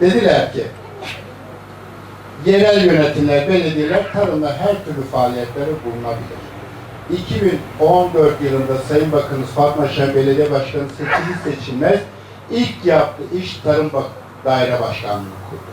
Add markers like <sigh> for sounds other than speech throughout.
Dediler ki yerel yönetimler, belediyeler tarımda her türlü faaliyetleri bulunabilir. 2014 yılında Sayın Bakanımız Fatma Şen Belediye Başkanı seçilir seçilmez ilk yaptığı iş Tarım Bak Daire Başkanlığı kurdu.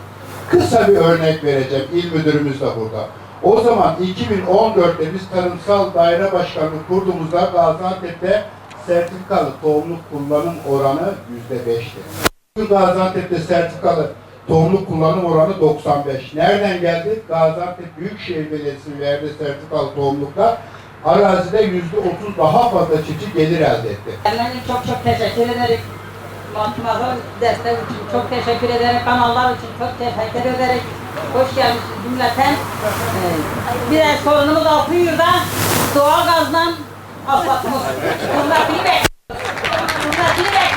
Kısa bir örnek vereceğim. İl müdürümüz de burada. O zaman 2014'te biz tarımsal daire başkanlığı kurduğumuzda Gaziantep'te sertifikalı tohumluk kullanım oranı %5'ti. Gaziantep'te sertifikalı tohumluk kullanım oranı 95. Nereden geldi? Gaziantep Büyükşehir Belediyesi'nin verdiği sertifikalı tohumlukta arazide %30 daha fazla çiftçi gelir elde etti. Kendilerine çok çok teşekkür ederim. Mantımazın destek için çok teşekkür ederim. Kanallar için çok teşekkür ederim. Hoş gelmişsiniz cümleten. Ee, Bir de sorunumuz yılda doğal gazdan asfaltımız. Bundakini bekliyoruz. Bundakini bekliyoruz.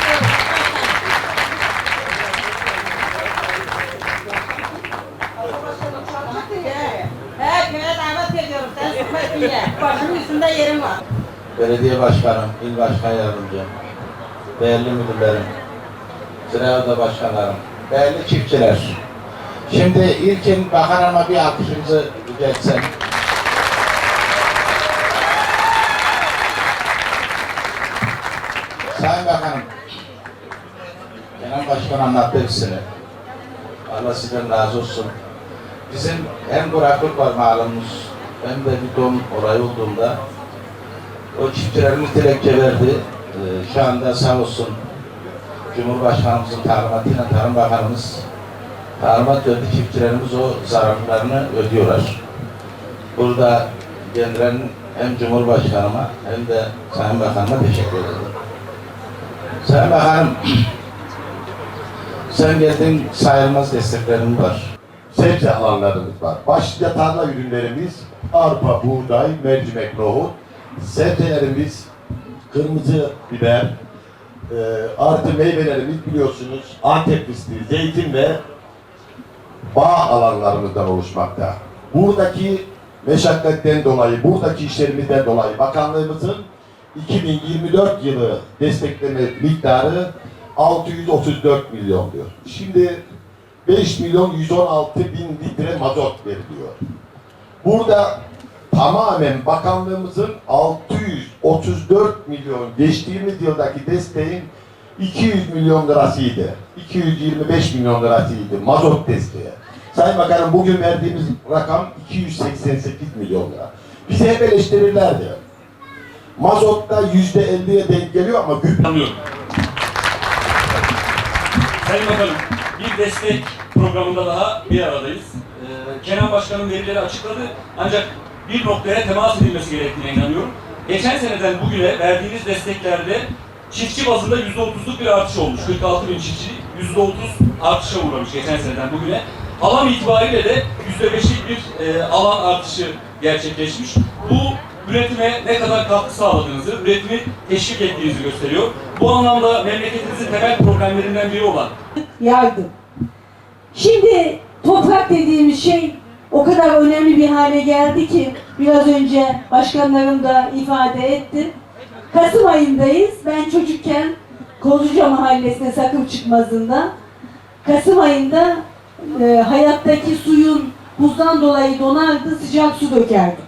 Diye. Başımın üstünde yerim var. belediye başkanım, il başkan yardımcım, değerli müdürlerim, Ziraat başkanlarım, değerli çiftçiler. Şimdi ilkin bakanıma bir alkışınızı rica etsem. Sayın Bakanım, Genel Başkan anlattı hepsini. Allah sizden razı olsun. Bizim hem kuraklık var malumunuz, hem de bir don olay olduğunda o çiftçilerimiz dilekçe verdi. Ee, şu anda sağ olsun Cumhurbaşkanımızın talimatıyla Tarım Bakanımız talimat verdi. Çiftçilerimiz o zararlarını ödüyorlar. Burada kendilerinin hem Cumhurbaşkanıma hem de Sayın Bakanıma teşekkür ederim. Sayın Bakanım, <clears throat> sen geldin sayılmaz desteklerin var. Sebze alanlarımız var. Başlıca tarla ürünlerimiz arpa, buğday, mercimek, nohut. Sebzelerimiz kırmızı biber, e, artı meyvelerimiz biliyorsunuz Antep fıstığı, zeytin ve bağ alanlarımızdan oluşmakta. Buradaki meşakkatten dolayı, buradaki işlerimizden dolayı bakanlığımızın 2024 yılı destekleme miktarı 634 milyon diyor. Şimdi 5 milyon 116 bin litre mazot veriliyor. Burada tamamen bakanlığımızın 634 milyon geçtiğimiz yıldaki desteğin 200 milyon lirasıydı. 225 milyon lirasıydı mazot desteği. Sayın Bakanım bugün verdiğimiz rakam 288 milyon lira. Bizi hep eleştirirlerdi. Mazotta yüzde 50'ye denk geliyor ama gübre. Sayın Bakanım, bir destek programında daha bir aradayız. Ee, Kenan Başkan'ın verileri açıkladı ancak bir noktaya temas edilmesi gerektiğine inanıyorum. Geçen seneden bugüne verdiğiniz desteklerde çiftçi bazında %30'luk bir artış olmuş. 46 bin çiftçi %30 artışa uğramış geçen seneden bugüne. Alan itibariyle de %5'lik bir e, alan artışı gerçekleşmiş. Bu üretime ne kadar katkı sağladığınızı, üretimi teşvik ettiğinizi gösteriyor. Bu anlamda memleketimizin temel problemlerinden biri olan yardım. Şimdi toprak dediğimiz şey o kadar önemli bir hale geldi ki biraz önce başkanlarım da ifade etti. Kasım ayındayız. Ben çocukken Kozluca Mahallesi'ne sakın çıkmazında Kasım ayında e, hayattaki suyun buzdan dolayı donardı, sıcak su dökerdik.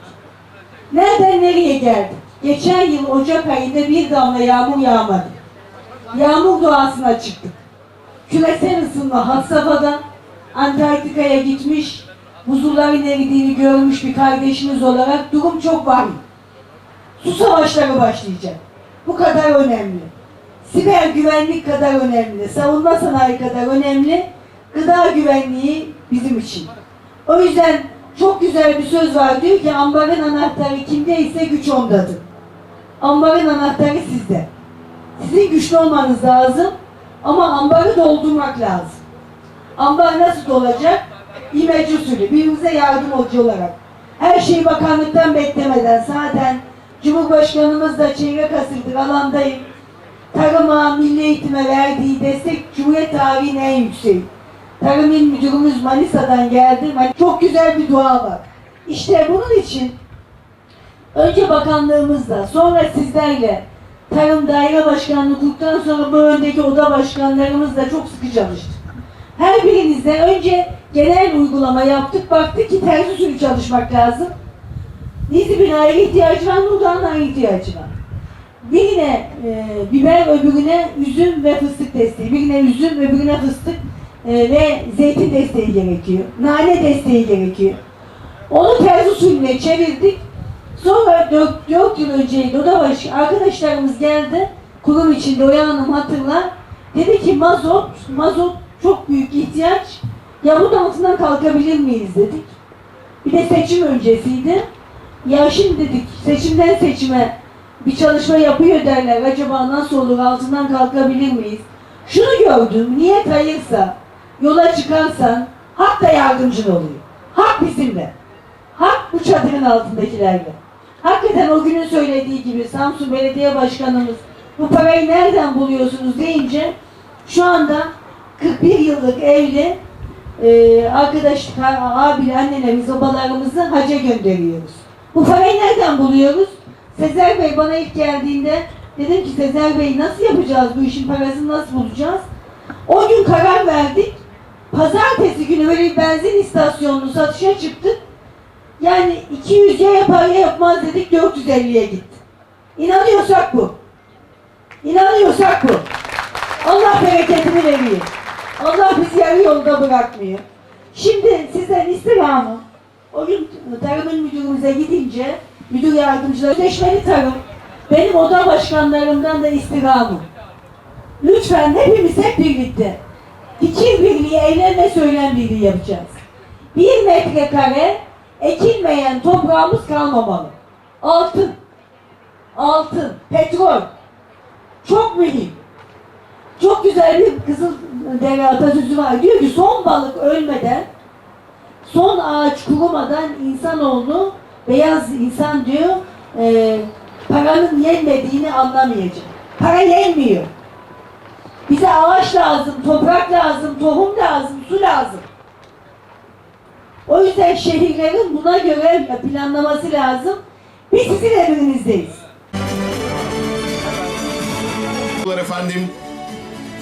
Nereden nereye geldik? Geçen yıl Ocak ayında bir damla yağmur yağmadı. Yağmur doğasına çıktık küresel ısınma had Antarktika'ya gitmiş, buzulların eridiğini görmüş bir kardeşimiz olarak durum çok vahim. Su savaşları başlayacak. Bu kadar önemli. Siber güvenlik kadar önemli, savunma sanayi kadar önemli, gıda güvenliği bizim için. O yüzden çok güzel bir söz var diyor ki ambarın anahtarı kimdeyse güç ondadır. Ambarın anahtarı sizde. Sizin güçlü olmanız lazım ama ambarı doldurmak lazım. Ambar nasıl dolacak? İmece usulü, birbirimize yardımcı olarak. Her şeyi bakanlıktan beklemeden zaten Cumhurbaşkanımız da çevre kasırdır alandayım. Tarıma, milli eğitime verdiği destek Cumhuriyet tarihinin en yüksek. Tarım İl Müdürümüz Manisa'dan geldi. Çok güzel bir dua var. İşte bunun için önce bakanlığımızla, sonra sizlerle Tarım Daire Başkanlığı kurduktan sonra bu öndeki oda başkanlarımızla çok sıkı çalıştık. Her birinizde önce genel uygulama yaptık. Baktık ki ters usulü çalışmak lazım. Nizi binaya ihtiyacı var, Nurdan'a ihtiyacı var. Birine e, biber, öbürüne üzüm ve fıstık desteği. Birine üzüm, öbürüne fıstık e, ve zeytin desteği gerekiyor. Nane desteği gerekiyor. Onu ters usulüne çevirdik. Sonra 4, 4 yıl da baş, arkadaşlarımız geldi. Kurum içinde Oya Hanım hatırlar. Dedi ki mazot, mazot çok büyük ihtiyaç. Ya bunun altından kalkabilir miyiz dedik. Bir de seçim öncesiydi. Ya şimdi dedik seçimden seçime bir çalışma yapıyor derler. Acaba nasıl olur altından kalkabilir miyiz? Şunu gördüm. Niyet hayırsa, yola çıkarsan hak da yardımcın oluyor. Hak bizimle. Hak bu çadırın altındakilerle. Hakikaten o günün söylediği gibi Samsun Belediye Başkanımız bu parayı nereden buluyorsunuz deyince şu anda 41 yıllık evli e, arkadaş, abi, annelerimiz, babalarımızı haca gönderiyoruz. Bu parayı nereden buluyoruz? Sezer Bey bana ilk geldiğinde dedim ki Sezer Bey nasıl yapacağız bu işin parasını nasıl bulacağız? O gün karar verdik. Pazartesi günü böyle bir benzin istasyonunu satışa çıktık. Yani 200 ya yapar ya yapmaz dedik 450'ye gitti. İnanıyorsak bu. İnanıyorsak bu. Allah bereketini veriyor. Allah bizi yarı yolda bırakmıyor. Şimdi sizden istirhamım, o gün tarımın müdürümüze gidince, müdür yardımcıları, sözleşmeli tarım, benim oda başkanlarımdan da istirhamım. Lütfen hepimiz hep birlikte fikir birliği, eylem ve söylem birliği yapacağız. Bir metrekare ekilmeyen toprağımız kalmamalı. Altın, altın, petrol, çok mühim. Çok güzel bir kızıl dere atasözü var. Diyor ki son balık ölmeden, son ağaç kurumadan insanoğlu, beyaz insan diyor, e, paranın yenmediğini anlamayacak. Para yenmiyor. Bize ağaç lazım, toprak lazım, tohum lazım, su lazım. O yüzden şehirlerin buna göre planlaması lazım. Biz sizin emrinizdeyiz. Efendim.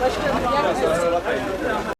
Başkanım,